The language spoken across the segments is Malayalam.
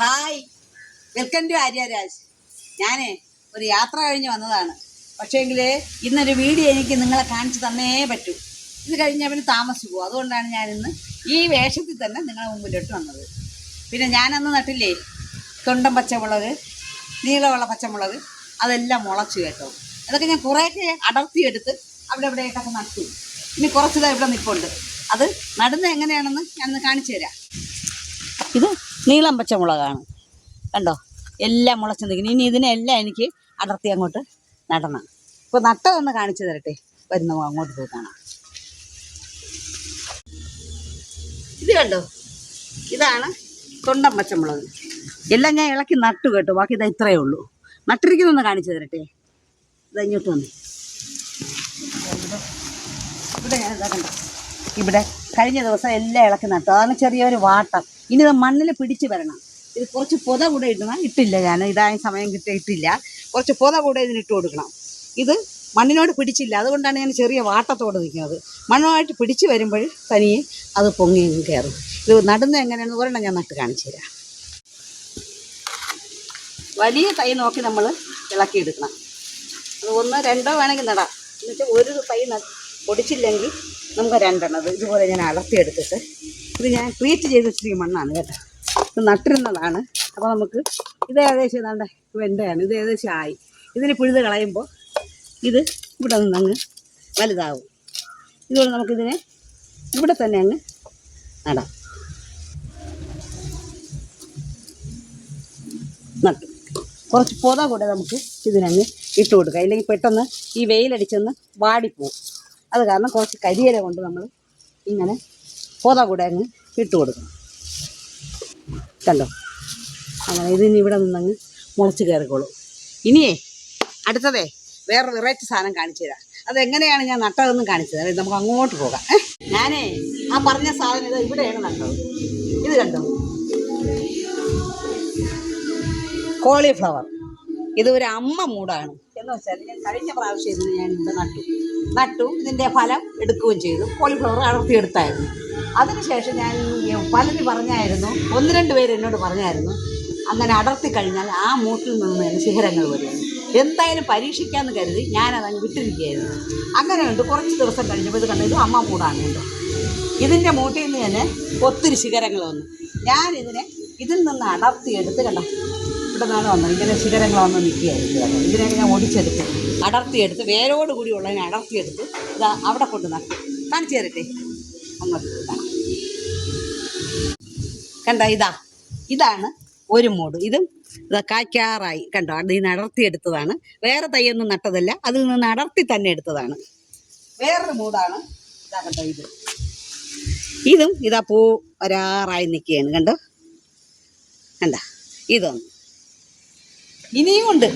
ഹായ്. വെൽക്കം ടു ആര്യരാജ് ഞാനേ ഒരു യാത്ര കഴിഞ്ഞ് വന്നതാണ്. പക്ഷേങ്കിൽ ഇന്നൊരു വീഡിയോ എനിക്ക് നിങ്ങളെ കാണിച്ചു തന്നേ പറ്റൂ. ഇത് കഴിഞ്ഞ് അവന് താമസിച്ചു അതുകൊണ്ടാണ് ഞാനിന്ന് ഈ വേഷത്തിൽ തന്നെ നിങ്ങളെ മുമ്പിലോട്ട് വന്നത്. പിന്നെ ഞാനന്ന് നട്ടില്ലേ? തൊണ്ടം പച്ചമുളക് നീളമുള്ള പച്ചമുളക് അതെല്ലാം മുളച്ചു കേട്ടോ. അതൊക്കെ ഞാൻ കുറേയൊക്കെ അടർത്തിയെടുത്ത് അവിടെ ഇവിടെയൊക്കെ നട്ടു. ഇനി കുറച്ചിതാ ഇവിടെ നിൽപ്പുണ്ട് അത് നടുന്ന എങ്ങനെയാണെന്ന് ഞാൻ കാണിച്ചു തരാം. ഇത് നീളം പച്ചമുളകാണ് കണ്ടോ? എല്ലാം മുളച്ച് നിൽക്കുന്നു. ഇനി ഇതിനെല്ലാം എനിക്ക് അടർത്തി അങ്ങോട്ട് നടണം. ഇപ്പോൾ നട്ടതൊന്ന് കാണിച്ചു തരട്ടെ? വരുന്ന അങ്ങോട്ട് പോയി കാണാം. ഇത് കണ്ടോ? ഇതാണ് തൊണ്ടൻ പച്ചമുളക് എല്ലാം ഞാൻ ഇളക്കി നട്ടു കേട്ടോ. ബാക്കി ഇതാ ഇത്രയേ ഉള്ളൂ. നട്ടിരിക്കുന്നൊന്ന് കാണിച്ചു തരട്ടെ? ഇതാ ഇങ്ങോട്ട് വന്നേ. ഇവിടെ ഇവിടെ കഴിഞ്ഞ ദിവസം എല്ലാം ഇളക്കി നട്ടു. അതാണ് ചെറിയൊരു വാട്ടം. ഇനി ഇത് മണ്ണിൽ പിടിച്ച് വരണം. ഇത് കുറച്ച് പുത കൂടെ ഇടണം. ഇട്ടില്ല ഞാൻ. ഇതായ സമയം കിട്ടി ഇട്ടില്ല. കുറച്ച് പുത കൂടെ ഇതിന് ഇട്ട് കൊടുക്കണം. ഇത് മണ്ണിനോട് പിടിച്ചില്ല. അതുകൊണ്ടാണ് ഞാൻ ചെറിയ വാട്ടത്തോടെ നിൽക്കുന്നത്. മണ്ണുമായിട്ട് പിടിച്ച് വരുമ്പോൾ തനിയെ അത് പൊങ്ങി കയറും. ഇത് നടുന്ന എങ്ങനെയാണെന്ന് ഒരെണ്ണം ഞാൻ നട്ട് കാണിച്ചു തരാം. വലിയ തൈ നോക്കി നമ്മൾ ഇളക്കിയെടുക്കണം. അത് ഒന്ന് രണ്ടോ വേണമെങ്കിൽ നടാം. എന്നുവെച്ചാൽ ഒരു തൈ പൊടിച്ചില്ലെങ്കിൽ നമുക്ക് രണ്ടെണ്ണം. ഇതുപോലെ ഞാൻ അടർത്തിയെടുത്തിട്ട് ഇത് ഞാൻ ട്രീറ്റ് ചെയ്ത് വെച്ചിരിക്കുന്ന മണ്ണാണ് കേട്ടോ. ഇത് നട്ടിരുന്നതാണ്. അപ്പോൾ നമുക്ക് ഇത് ഏകദേശം ഇതാണ്ട് വെണ്ടയാണ് ഇത് ഏകദേശം ആയി. ഇതിന് പുഴുത് കളയുമ്പോൾ ഇത് ഇവിടെ നിന്ന് അങ്ങ് വലുതാവും. ഇതുകൊണ്ട് നമുക്കിതിനെ ഇവിടെ തന്നെ അങ്ങ് നടാം. നട്ടു. കുറച്ച് പൊത കൂടെ നമുക്ക് ഇതിനങ്ങ് ഇട്ട് കൊടുക്കാം. ഇല്ലെങ്കിൽ പെട്ടെന്ന് ഈ വെയിലടിച്ചൊന്ന് വാടിപ്പോവും. അത് കാരണം കുറച്ച് കരിയില കൊണ്ട് നമ്മൾ ഇങ്ങനെ പൊത കൂടെ അങ്ങ് ഇട്ട് കൊടുക്കണം. കണ്ടോ? അങ്ങനെ ഇതിന് ഇവിടെ നിന്നങ്ങ് മുളച്ച് കയറിക്കോളും. ഇനിയേ അടുത്തതേ വേറെ വെറൈറ്റി സാധനം കാണിച്ചു തരാം. അതെങ്ങനെയാണ് ഞാൻ നട്ടതെന്ന് കാണിച്ചു തരാം. നമുക്ക് അങ്ങോട്ട് പോകാം. ഞാനേ ആ പറഞ്ഞ സാധനം ഇത് ഇവിടെയാണ് നട്ടത്. ഇത് കണ്ടോ? കോളിഫ്ലവർ. ഇത് ഒരു അമ്മ മൂടാണ്. എന്ന് വെച്ചാൽ ഞാൻ കഴിഞ്ഞ പ്രാവശ്യം ഇതിന് ഞാൻ ഇവിടെ നട്ടു. നട്ടു ഇതിന്റെ ഫലം എടുക്കുകയും ചെയ്തു. കോളിഫ്ലവർ അടർത്തിയെടുത്തായിരുന്നു അതിനുശേഷം ഞാൻ പലരും പറഞ്ഞായിരുന്നു ഒന്ന് രണ്ട് പേര് എന്നോട് പറഞ്ഞായിരുന്നു അങ്ങനെ അടർത്തി കഴിഞ്ഞാൽ ആ മൂട്ടിൽ നിന്ന് ശിഖരങ്ങൾ വരുന്നു. എന്തായാലും പരീക്ഷിക്കാമെന്ന് കരുതി ഞാനതങ്ങ് വിട്ടിരിക്കുകയായിരുന്നു. അങ്ങനെ ഉണ്ട് കുറച്ച് ദിവസം കഴിഞ്ഞപ്പോൾ ഇത് കണ്ടത് അമ്മ മൂടാണ് ഇതിന്റെ മൂട്ടിൽ നിന്ന് തന്നെ ഒത്തിരി ശിഖരങ്ങൾ വന്നു. ഞാനിതിനെ ഇതിൽ നിന്ന് അടർത്തിയെടുത്ത് കണ്ടോ. ഇവിടെ നിന്നാണ് വന്നത്. ഇങ്ങനെ ശിഖരങ്ങൾ വന്ന് നിൽക്കുകയായിരുന്നു. കേട്ടോ ഇതിനെ ഞാൻ ഒടിച്ചെടുത്ത് അടർത്തിയെടുത്ത് വേരോട് കൂടി ഉള്ളതിനെ അടർത്തിയെടുത്ത് ഇത് അവിടെ കൊണ്ട് നട്ടു കാണിച്ചു തരട്ടെ അങ്ങോട്ട് കണ്ട? ഇതാ. ഇതാണ് ഒരു മൂട്. ഇതും ഇതാ കായ്ക്കാറായി. കണ്ടോ? അതിൽ നിന്ന് അടർത്തിയെടുത്തതാണ്. വേറെ തയ്യൊന്നും നട്ടതല്ല. അതിൽ നിന്ന് അടർത്തി തന്നെ എടുത്തതാണ്. വേറൊരു മൂടാണ്. ഇതാ കണ്ടോ ഇത്. ഇതും ഇതാ പൂ വരാറായി നിൽക്കുകയാണ്. കണ്ടോ? കണ്ട? ഇതൊന്ന്. ഇനിയും ഉണ്ട്.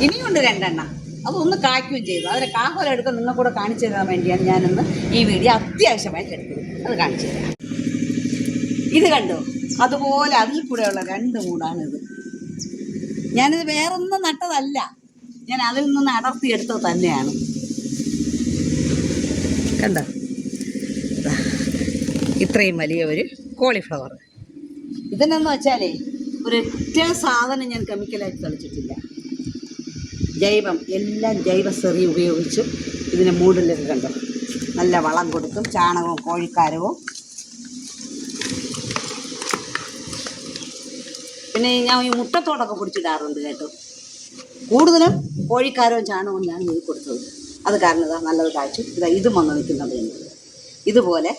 ഇനിയും ഉണ്ട് രണ്ടെണ്ണം. അതൊന്ന് കായ്ക്കുകയും ചെയ്തു. അതിന് കാഹോല എടുക്കാൻ നിങ്ങൾ കൂടെ കാണിച്ചു തരാൻ വേണ്ടിയാണ് ഞാനിന്ന് ഈ വീഡിയോ അത്യാവശ്യമായിട്ട് എടുത്തത് അത് കാണിച്ചു തരാം. ഇത് കണ്ടു? അതുപോലെ അതിൽ കൂടെയുള്ള രണ്ട് മൂടാണിത്. ഞാനിത് വേറൊന്നും നട്ടതല്ല. ഞാൻ അതിൽ നിന്ന് അടർത്തിയെടുത്തത് തന്നെയാണ്. കണ്ടോ? ഇത്രയും വലിയ ഒരു കോളിഫ്ലവർ. ഇതിനെന്ന് വെച്ചാലേ ഒരൊറ്റ സാധനം ഞാൻ കെമിക്കലായിട്ട് തളിച്ചിട്ടില്ല. ജൈവം എല്ലാം ജൈവ സെറി ഉപയോഗിച്ച് ഇതിനെ മൂടിലൊക്കെ കണ്ടു. നല്ല വളം കൊടുക്കും ചാണകവും കോഴിക്കാരവും. പിന്നെ ഞാൻ ഈ മുട്ടത്തോടൊക്കെ പിടിച്ചിടാറുണ്ട് കേട്ടോ. കൂടുതലും കോഴിക്കാരവും ചാണകവും ഞാൻ ഇതിൽ കൊടുത്തത്. അത് കാരണം ഇതാ നല്ലത് കാഴ്ച. ഇതാ ഇതും വന്ന് നിൽക്കുന്നത് ഇതുപോലെ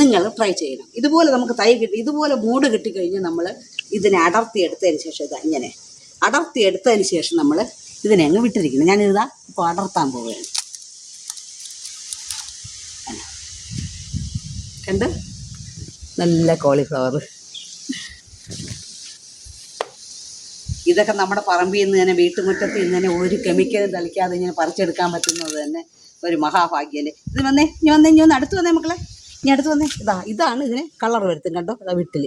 നിങ്ങൾ ട്രൈ ചെയ്യണം. ഇതുപോലെ നമുക്ക് തൈ കിട്ടി ഇതുപോലെ മൂട് കിട്ടിക്കഴിഞ്ഞ് നമ്മൾ ഇതിനെ അടർത്തി എടുത്തതിന് ശേഷം ഇത് ഇങ്ങനെ. അടർത്തി എടുത്തതിന് ശേഷം നമ്മൾ ഇതിനെ അങ്ങ് വിട്ടിരിക്കണം. ഞാനിതാ ഇപ്പോൾ അടർത്താൻ പോവുകയാണ്. കണ്ട്? നല്ല കോളിഫ്ലവർ ഇതൊക്കെ നമ്മുടെ പറമ്പിൽ നിന്ന് തന്നെ വീട്ടുമുറ്റത്ത് നിന്ന് തന്നെ ഒരു കെമിക്കലും തളിക്കാതെ ഇങ്ങനെ പറിച്ചെടുക്കാൻ പറ്റുന്നത് തന്നെ ഒരു മഹാഭാഗ്യല്ലേ. ഇത് വന്നേ ഇനി വന്നേ ഇനി ഒന്ന് അടുത്ത് വന്നേ മക്കളെ. ഇനി അടുത്ത് വന്നേ. ഇതാ ഇതാണ് ഇതിന് കളർ വരുത്തും കണ്ടോ? അതാ വീട്ടിൽ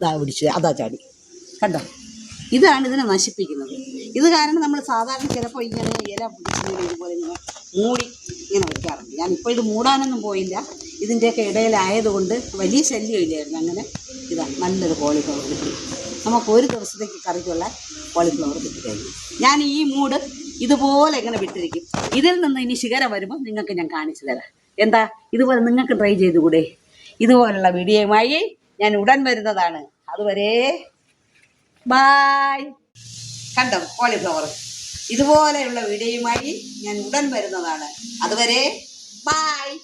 ഇതാ പിടിച്ചു. അതാ ചാടി. കണ്ടോ? ഇതാണ് ഇതിനെ നശിപ്പിക്കുന്നത്. ഇത് കാരണം നമ്മൾ സാധാരണ ചിലപ്പോൾ ഇങ്ങനെ ഇല പിടിച്ചിങ്ങനെ ഇതുപോലെ ഇങ്ങനെ മൂടി ഇങ്ങനെ വയ്ക്കാറുണ്ട് ഞാനിപ്പോൾ ഇത് മൂടാനൊന്നും പോയില്ല. ഇതിന്റെയൊക്കെ ഇടയിലായതുകൊണ്ട് വലിയ ശല്യം ഇല്ലായിരുന്നു അങ്ങനെ ഇതാ നല്ലൊരു കോളിഫ്ലവർ കിട്ടി. നമുക്ക് ഒരു ദിവസത്തേക്ക് കറിക്കുള്ള കോളിഫ്ലവർ കിട്ടിക്കഴിഞ്ഞു ഞാൻ ഈ മൂട് ഇതുപോലെ ഇങ്ങനെ വിട്ടിരിക്കും. ഇതിൽ നിന്ന് ഇനി ശിഖരം വരുമ്പോൾ നിങ്ങൾക്ക് ഞാൻ കാണിച്ചു തരാം. എന്താ? ഇതുപോലെ നിങ്ങൾക്ക് ട്രൈ ചെയ്തുകൂടെ? ഇതുപോലുള്ള വീഡിയോയുമായി ഞാൻ ഉടൻ വരുന്നതാണ്. അതുവരെ ബായ് കണ്ടോ? കോളിഫ്ലവർ ഇതുപോലെയുള്ള വീഡിയോയുമായി ഞാൻ ഉടൻ വരുന്നതാണ്. അതുവരെ ബായ്